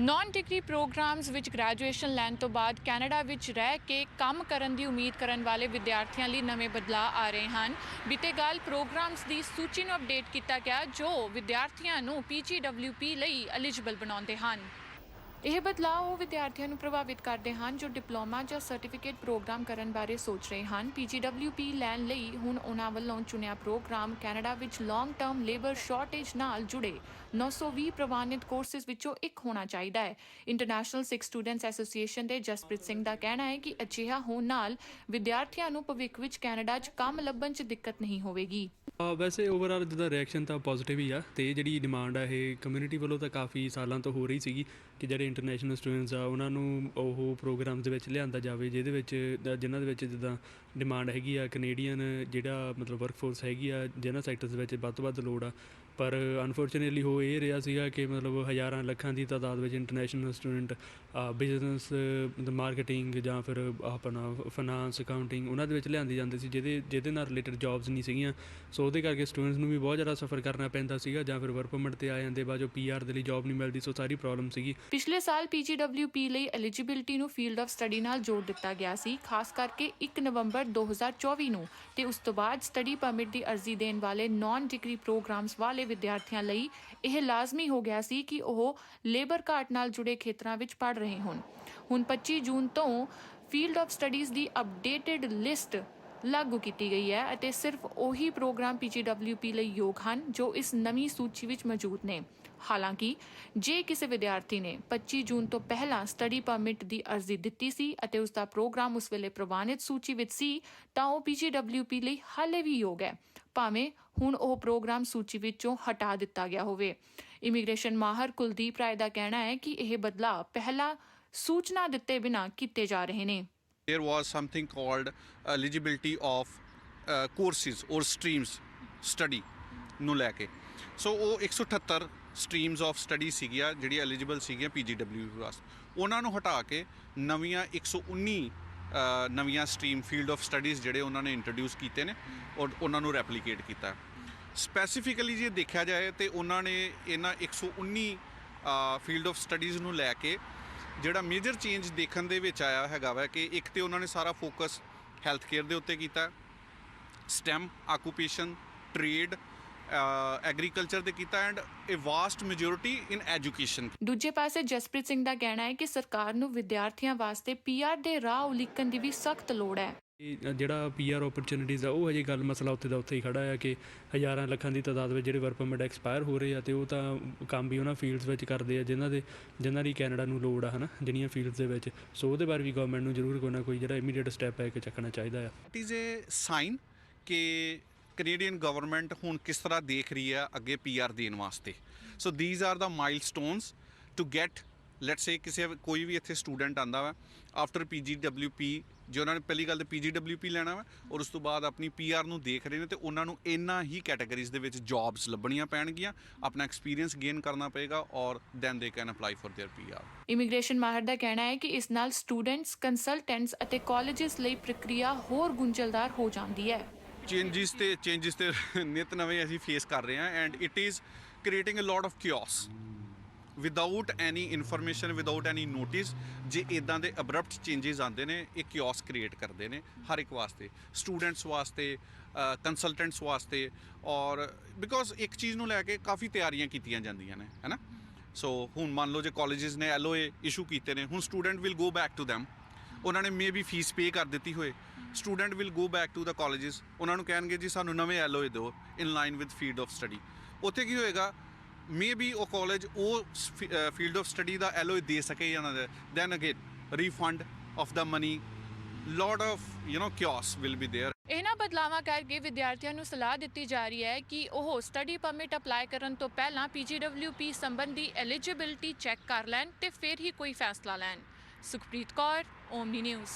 Naan degree programs ਵਿੱਚ graduation ਲੈਣ ਤੋਂ ਬਾਅਦ ਕੈਨੇਡਾ ਵਿੱਚ ਰਹਿ ਕੇ ਕੰਮ ਕਰਨ ਦੀ ਉਮੀਦ ਕਰਨ ਵਾਲੇ ਵਿਦਿਆਰਥੀਆਂ ਲਈ ਨਵੇਂ ਬਦਲਾਅ ਆ ਰਹੇ ਹਨ। ਬੀਤੇ ਕੱਲ੍ਹ ਪ੍ਰੋਗਰਾਮਸ ਦੀ ਸੂਚੀ ਨੂੰ ਅਪਡੇਟ ਕੀਤਾ ਗਿਆ, ਜੋ ਵਿਦਿਆਰਥੀਆਂ ਨੂੰ PGWP ਲਈ ਐਲੀਜੀਬਲ ਬਣਾਉਂਦੇ ਹਨ। ਇਹ ਬਦਲਾਅ ਉਹ ਵਿਦਿਆਰਥੀਆਂ ਨੂੰ ਪ੍ਰਭਾਵਿਤ ਕਰਦੇ ਹਨ ਜੋ ਡਿਪਲੋਮਾ ਜਾਂ ਸਰਟੀਫਿਕੇਟ ਪ੍ਰੋਗਰਾਮ ਕਰਨ ਬਾਰੇ ਸੋਚ ਰਹੇ ਹਨ। PGWP ਲੈਣ ਲਈ ਹੁਣ ਉਹਨਾਂ ਵੱਲੋਂ ਚੁਣਿਆ ਪ੍ਰੋਗਰਾਮ ਕੈਨੇਡਾ ਵਿੱਚ ਲੌਂਗ ਟਰਮ ਲੇਬਰ ਸ਼ਾਰਟੇਜ ਨਾਲ ਜੁੜੇ। 920 ਪ੍ਰਵਾਨਿਤ ਕੋਰਸਿਸ ਵਿੱਚੋਂ ਇੱਕ ਹੋਣਾ ਚਾਹੀਦਾ ਹੈ। ਇੰਟਰਨੈਸ਼ਨਲ ਸਿੱਖ ਸਟੂਡੈਂਟਸ ਐਸੋਸੀਏਸ਼ਨ ਦੇ ਜਸਪ੍ਰੀਤ ਸਿੰਘ ਦਾ ਕਹਿਣਾ ਹੈ ਕਿ ਅਜਿਹਾ ਹੋਣ ਨਾਲ ਵਿਦਿਆਰਥੀਆਂ ਨੂੰ ਭਵਿੱਖ ਵਿੱਚ ਕੈਨੇਡਾ 'ਚ ਕੰਮ ਲੱਭਣ 'ਚ ਦਿੱਕਤ ਨਹੀਂ ਹੋਵੇਗੀ। ਆ ਵੈਸੇ ਓਵਰਆਲ ਜਿਹਦਾ ਰਿਐਕਸ਼ਨ ਤਾਂ ਪੋਜ਼ਿਟਿਵ ਹੀ ਆ ਤੇ ਜਿਹੜੀ ਡਿਮਾਂਡ ਆ, ਇਹ ਕਮਿਊਨਿਟੀ ਵੱਲੋਂ ਤਾਂ ਕਾਫੀ ਸਾਲਾਂ ਤੋਂ ਹੋ ਰਹੀ ਸੀਗੀ ਕਿ ਜਿਹੜੇ ਇੰਟਰਨੈਸ਼ਨਲ ਸਟੂਡੈਂਟਸ ਆ, ਉਹਨਾਂ ਨੂੰ ਉਹ ਪ੍ਰੋਗਰਾਮਸ ਦੇ ਵਿੱਚ ਲਿਆਂਦਾ ਜਾਵੇ, ਜਿਹਦੇ ਵਿੱਚ ਦ- ਜਿਨ੍ਹਾਂ ਦੇ ਵਿੱਚ ਜਿੱਦਾਂ ਡਿਮਾਂਡ ਹੈਗੀ ਆ ਕੈਨੇਡੀਅਨ ਜਿਹੜਾ ਮਤਲਬ ਵਰਕਫੋਰਸ ਹੈਗੀ ਆ, ਜਿਹਨਾਂ ਸੈਕਟਰਸ ਵਿੱਚ ਵੱਧ ਤੋਂ ਵੱਧ ਲੋੜ ਆ ਪਰ ਅਨਫੋਰਚੂਨੇਟਲੀ ਹੋ ਇਹ ਰਿਹਾ ਸੀਗਾ ਕਿ ਮਤਲਬ ਹਜ਼ਾਰਾਂ ਲੱਖਾਂ ਦੀ ਤਾਦਾਦ ਵਿੱਚ ਇੰਟਰਨੈਸ਼ਨਲ ਸਟੂਡੈਂਟ ਬਿਜ਼ਨਸ ਮਾਰਕੀਟਿੰਗ ਜਾਂ ਫਿਰ ਆਪਣਾ ਫਾਈਨਾਂਸ ਅਕਾਊਂਟਿੰਗ ਉਹਨਾਂ ਦੇ ਵਿੱਚ ਲਿਆਂਦੀ ਜਾਂਦੀ ਸੀ ਜਿਹਦੇ ਜਿਹਦੇ ਨਾਲ ਰਿਲੇਟਡ ਜੌਬਸ ਨਹੀਂ ਸੀਗੀਆਂ। ਸੋ ਉਹਦੇ ਕਰਕੇ ਸਟੂਡੈਂਟਸ ਨੂੰ ਵੀ ਬਹੁਤ ਜ਼ਿਆਦਾ ਸਫਰ ਕਰਨਾ ਪੈਂਦਾ ਸੀਗਾ ਜਾਂ ਫਿਰ ਵਰਕ ਪਰਮਿਟ ਤੇ ਆ ਜਾਂਦੇ ਬਾਅਦ ਜੋ ਪੀਆਰ ਦੇ ਲਈ ਜੌਬ ਨਹੀਂ ਮਿਲਦੀ ਸੋ ਸਾਰੀ ਪ੍ਰੋਬਲਮ ਸੀਗੀ। ਪਿਛਲੇ ਸਾਲ PGWP ਲਈ ਐਲੀਜੀਬਿਲਟੀ ਨੂੰ ਫੀਲਡ ਆਫ ਸਟੱਡੀ ਨਾਲ ਜੋੜ ਦਿੱਤਾ ਗਿਆ ਸੀ, ਖਾਸ ਕਰਕੇ 1 ਨਵੰਬਰ 2024 ਨੂੰ ਤੇ ਉਸ ਤੋਂ ਬਾਅਦ ਸਟੱਡੀ ਪਰਮਿਟ ਦੀ ਅਰਜ਼ੀ ਦੇਣ ਵਾਲੇ ਨਾਨ ਡਿਗਰੀ ਪ੍ਰੋਗਰਾਮਸ ਵਾਲੇ ਵਿਦਿਆਰਥੀਆਂ ਲਈ ਇਹ ਲਾਜ਼ਮੀ ਹੋ ਗਿਆ ਸੀ ਕਿ ਉਹ ਲੇਬਰ ਘਾਟ ਨਾਲ ਜੁੜੇ ਖੇਤਰਾਂ ਵਿੱਚ ਪੜ੍ਹ ਰਹੇ ਹੋਣ। ਹੁਣ 25 ਜੂਨ ਤੋਂ ਫੀਲਡ ਆਫ ਸਟੱਡੀਜ਼ ਦੀ ਅਪਡੇਟਡ ਲਿਸਟ ਲਾਗੂ ਕੀਤੀ ਗਈ ਹੈ ਅਤੇ ਸਿਰਫ ਉਹੀ ਪ੍ਰੋਗਰਾਮ PGWP ਲਈ ਯੋਗ ਹਨ ਜੋ ਇਸ ਨਵੀਂ ਸੂਚੀ ਵਿੱਚ ਮੌਜੂਦ ਨੇ। ਹਾਲਾਂਕਿ, ਜੇ ਕਿਸੇ ਵਿਦਿਆਰਥੀ ਨੇ 25 ਜੂਨ ਤੋਂ ਪਹਿਲਾਂ ਸਟੱਡੀ ਪਰਮਿਟ ਦੀ ਅਰਜ਼ੀ ਦਿੱਤੀ ਸੀ ਅਤੇ ਉਸ ਦਾ ਪ੍ਰੋਗਰਾਮ ਉਸ ਵੇਲੇ ਪ੍ਰਵਾਨਿਤ ਸੂਚੀ ਵਿੱਚ ਸੀ, ਤਾਂ ਉਹ PGWP ਲਈ ਹਾਲੇ ਵੀ ਯੋਗ ਹੈ। ਭਾਵੇਂ ਹੁਣ ਉਹ ਪ੍ਰੋਗਰਾਮ ਸੂਚੀ ਵਿੱਚੋਂ ਹਟਾ ਦਿੱਤਾ ਗਿਆ ਹੋਵੇ। ਇਮੀਗ੍ਰੇਸ਼ਨ ਮਾਹਰ ਕੁਲਦੀਪ ਰਾਏ ਦਾ ਕਹਿਣਾ ਹੈ ਕਿ ਇਹ ਬਦਲਾਅ ਪਹਿਲਾਂ ਸੂਚਨਾ ਦਿੱਤੇ ਬਿਨਾਂ ਕੀਤੇ ਜਾ ਰਹੇ ਨੇ। There was something called eligibility of uh, courses or streams study ਨੂੰ ਲੈ ਕੇ। ਸੋ ਉਹ 178 ਸਟਰੀਮਸ ਆਫ ਸਟੱਡੀ ਸੀਗੀਆਂ ਜਿਹੜੀ ਐਲੀਜੀਬਲ ਸੀਗੀਆਂ ਪੀਜੀਡਬਲਯੂ ਵਾਸਤੇ। ਉਹਨਾਂ ਨੂੰ ਹਟਾ ਕੇ ਨਵੀਆਂ 119 ਨਵੀਆਂ ਸਟਰੀਮ ਫੀਲਡ ਆਫ ਸਟੱਡੀਜ਼ ਜਿਹੜੇ ਉਹਨਾਂ ਨੇ ਇੰਟਰੋਡਿਊਸ ਕੀਤੇ ਨੇ ਔਰ ਉਹਨਾਂ ਨੂੰ ਰੈਪਲੀਕੇਟ ਕੀਤਾ। ਸਪੈਸੀਫਿਕਲੀ ਜੇ ਦੇਖਿਆ ਜਾਏ ਤੇ ਉਹਨਾਂ ਨੇ ਇਹਨਾਂ 119 ਫੀਲਡ ਆਫ ਸਟੱਡੀਜ਼ ਨੂੰ ਲੈ ਕੇ ਜਿਹੜਾ ਮੇਜਰ ਚੇਂਜ ਦੇਖਣ ਦੇ ਵਿੱਚ ਆਇਆ ਹੈਗਾ ਵਾ ਕਿ ਇੱਕ ਤੇ ਉਹਨਾਂ ਨੇ ਸਾਰਾ ਫੋਕਸ ਹੈਲਥ ਕੇਅਰ ਦੇ ਉੱਤੇ ਕੀਤਾ ਸਟੈਮ ਆਕੂਪੇਸ਼ਨ ਟ੍ਰੇਡ ਐਗਰੀਕਲਚਰ ਤੇ ਕੀਤਾ and a vast majority in education ਦੂਜੇ ਪਾਸੇ ਜਸਪ੍ਰੀਤ ਸਿੰਘ ਦਾ ਕਹਿਣਾ ਹੈ ਕਿ ਸਰਕਾਰ ਨੂੰ ਵਿਦਿਆਰਥੀਆਂ ਵਾਸਤੇ ਪੀਆਰ ਦੇ ਰਾਹ ਉਲੀਕਣ ਦੀ ਵੀ ਸਖਤ ਲੋੜ ਹੈ। ਇਹ ਜਿਹੜਾ ਪੀਆਰ ਓਪਰਚੁਨਿਟੀਜ਼ ਆ ਉਹ ਹਜੇ ਗੱਲ ਮਸਲਾ ਉੱਥੇ ਦਾ ਉੱਥੇ ਹੀ ਖੜਾ ਆ ਕਿ ਹਜ਼ਾਰਾਂ ਲੱਖਾਂ ਦੀ ਤਾਦਾਦ ਵਿੱਚ ਜਿਹੜੇ ਵਰਕ ਪਰਮਿਟ ਐਕਸਪਾਇਰ ਹੋ ਰਹੇ ਆ ਤੇ ਉਹ ਤਾਂ ਕੰਮ ਵੀ ਉਹਨਾਂ ਫੀਲਡਸ ਵਿੱਚ ਕਰਦੇ ਆ ਜਿਨ੍ਹਾਂ ਦੇ ਜਿਨ੍ਹਾਂ ਦੀ ਕੈਨੇਡਾ ਨੂੰ ਲੋੜ ਆ ਹਨਾ ਜਿਹੜੀਆਂ ਫੀਲਡਸ ਦੇ ਵਿੱਚ। ਸੋ ਉਹਦੇ ਬਾਰੇ ਵੀ ਗਵਰਨਮੈਂਟ ਨੂੰ ਜ਼ਰੂਰ ਕੋਈ ਨਾ ਕੋਈ ਜਿਹੜਾ ਇਮੀਡੀਏਟ ਸਟੈਪ ਹੈ ਕਿ ਚੱਕਣਾ ਚਾਹੀਦਾ ਆ। ਇਟ ਇਜ਼ ਅ ਸਾਈਨ ਕਿ ਕੈਨੇਡੀਅਨ ਗਵਰਨਮੈਂਟ ਹੁਣ ਕਿਸ ਤਰ੍ਹਾਂ ਦੇਖ ਰਹੀ ਹੈ ਅੱਗੇ ਪੀਆਰ ਦੇਣ ਵਾਸਤੇ? So these are the milestones to get let's say ਕਿਸੇ ਕੋਈ ਵੀ ਇੱਥੇ ਸਟੂਡੈਂਟ ਆਂਦਾ ਵਾ ਆਫਟਰ ਪੀਜੀਡਬਲਯੂਪੀ ਜੇ ਉਹਨਾਂ ਨੇ ਪਹਿਲੀ ਗੱਲ ਤੇ ਪੀਜੀਡਬਲਯੂਪੀ ਲੈਣਾ ਵਾ, ਔਰ ਉਸ ਤੋਂ ਬਾਅਦ ਆਪਣੀ ਪੀਆਰ ਨੂੰ ਦੇਖ ਰਹੇ ਨੇ ਤੇ ਉਹਨਾਂ ਨੂੰ ਇਹਨਾਂ ਹੀ ਕੈਟਾਗਰੀਜ਼ ਦੇ ਵਿੱਚ ਜੌਬਸ ਲੱਭਣੀਆਂ ਪੈਣਗੀਆਂ, ਆਪਣਾ ਐਕਸਪੀਰੀਅੰਸ ਗੇਨ ਕਰਨਾ ਪਏਗਾ or then they can apply for their PR immigration ਮਾਹਰ ਦਾ ਕਹਿਣਾ ਹੈ ਕਿ ਇਸ ਨਾਲ ਸਟੂਡੈਂਟਸ ਕੰਸਲਟੈਂਟਸ ਅਤੇ ਕਾਲਜਸ ਲਈ ਪ੍ਰਕਿਰਿਆ ਹੋਰ ਗੁੰਝਲਦਾਰ ਹੋ ਜਾਂਦੀ ਹੈ। ਚੇਂਜਸ ਤੇ ਚੇਂਜਸ ਤੇ ਨਿਤ ਨਵੇਂ ਅਸੀਂ ਫੇਸ ਕਰ ਰਹੇ ਹਾਂ and it is creating a lot of chaos without any information without any notice ਜੇ ਇਦਾਂ ਦੇ ਅਬਰਪਟ ਚੇਂਜਸ ਆਉਂਦੇ ਨੇ, ਇਹ ਕਿਓਸ ਕ੍ਰੀਏਟ ਕਰਦੇ ਨੇ ਹਰ ਇੱਕ ਵਾਸਤੇ ਸਟੂਡੈਂਟਸ ਵਾਸਤੇ ਕੰਸਲਟੈਂਟਸ ਵਾਸਤੇ ਔਰ ਬਿਕੋਜ਼ ਇੱਕ ਚੀਜ਼ ਨੂੰ ਲੈ ਕੇ ਕਾਫੀ ਤਿਆਰੀਆਂ ਕੀਤੀਆਂ ਜਾਂਦੀਆਂ ਨੇ ਹੈਨਾ ਸੋ ਹੁਣ ਮੰਨ ਲਓ ਜੇ ਕਾਲਜਸ ਨੇ ਐਲਓਏ ਇਸ਼ੂ ਕੀਤੇ ਨੇ, ਹੁਣ student will go back to them ਉਹਨਾਂ ਨੇ ਮੇਬੀ ਫੀਸ ਪੇ ਕਰ ਦਿੱਤੀ ਹੋਏ। student will go back to the colleges ਉਹਨਾਂ ਨੂੰ ਕਹਿਣਗੇ ਜੀ ਸਾਨੂੰ ਨਵੇਂ ਐਲਓਏ ਦਿਓ in line with field of study ਉੱਥੇ ਕੀ ਹੋਏਗਾ ਮੇਬੀ ਉਹ ਕਾਲਜ ਉਹ ਫੀਲਡ ਆਫ ਸਟੱਡੀ ਦਾ ਐਲਓਏ ਦੇ ਸਕੇ ਜਾਂ ਨਾ then again refund of the money lot of you know chaos will be there ਇਹਨਾਂ ਬਦਲਾਵਾਂ ਕਰਕੇ ਵਿਦਿਆਰਥੀਆਂ ਨੂੰ ਸਲਾਹ ਦਿੱਤੀ ਜਾ ਰਹੀ ਹੈ ਕਿ ਉਹ ਸਟੱਡੀ ਪਰਮਿਟ ਅਪਲਾਈ ਕਰਨ ਤੋਂ ਪਹਿਲਾਂ PGWP ਸੰਬੰਧੀ ਐਲੀਜੀਬਿਲਟੀ ਚੈੱਕ ਕਰ ਲੈਣ ਤੇ ਫਿਰ ਹੀ ਕੋਈ ਫੈਸਲਾ ਲੈਣ ਸੁਖਪ੍ਰੀਤ ਕੌਰ ਓਮਨੀ ਨਿਊਜ਼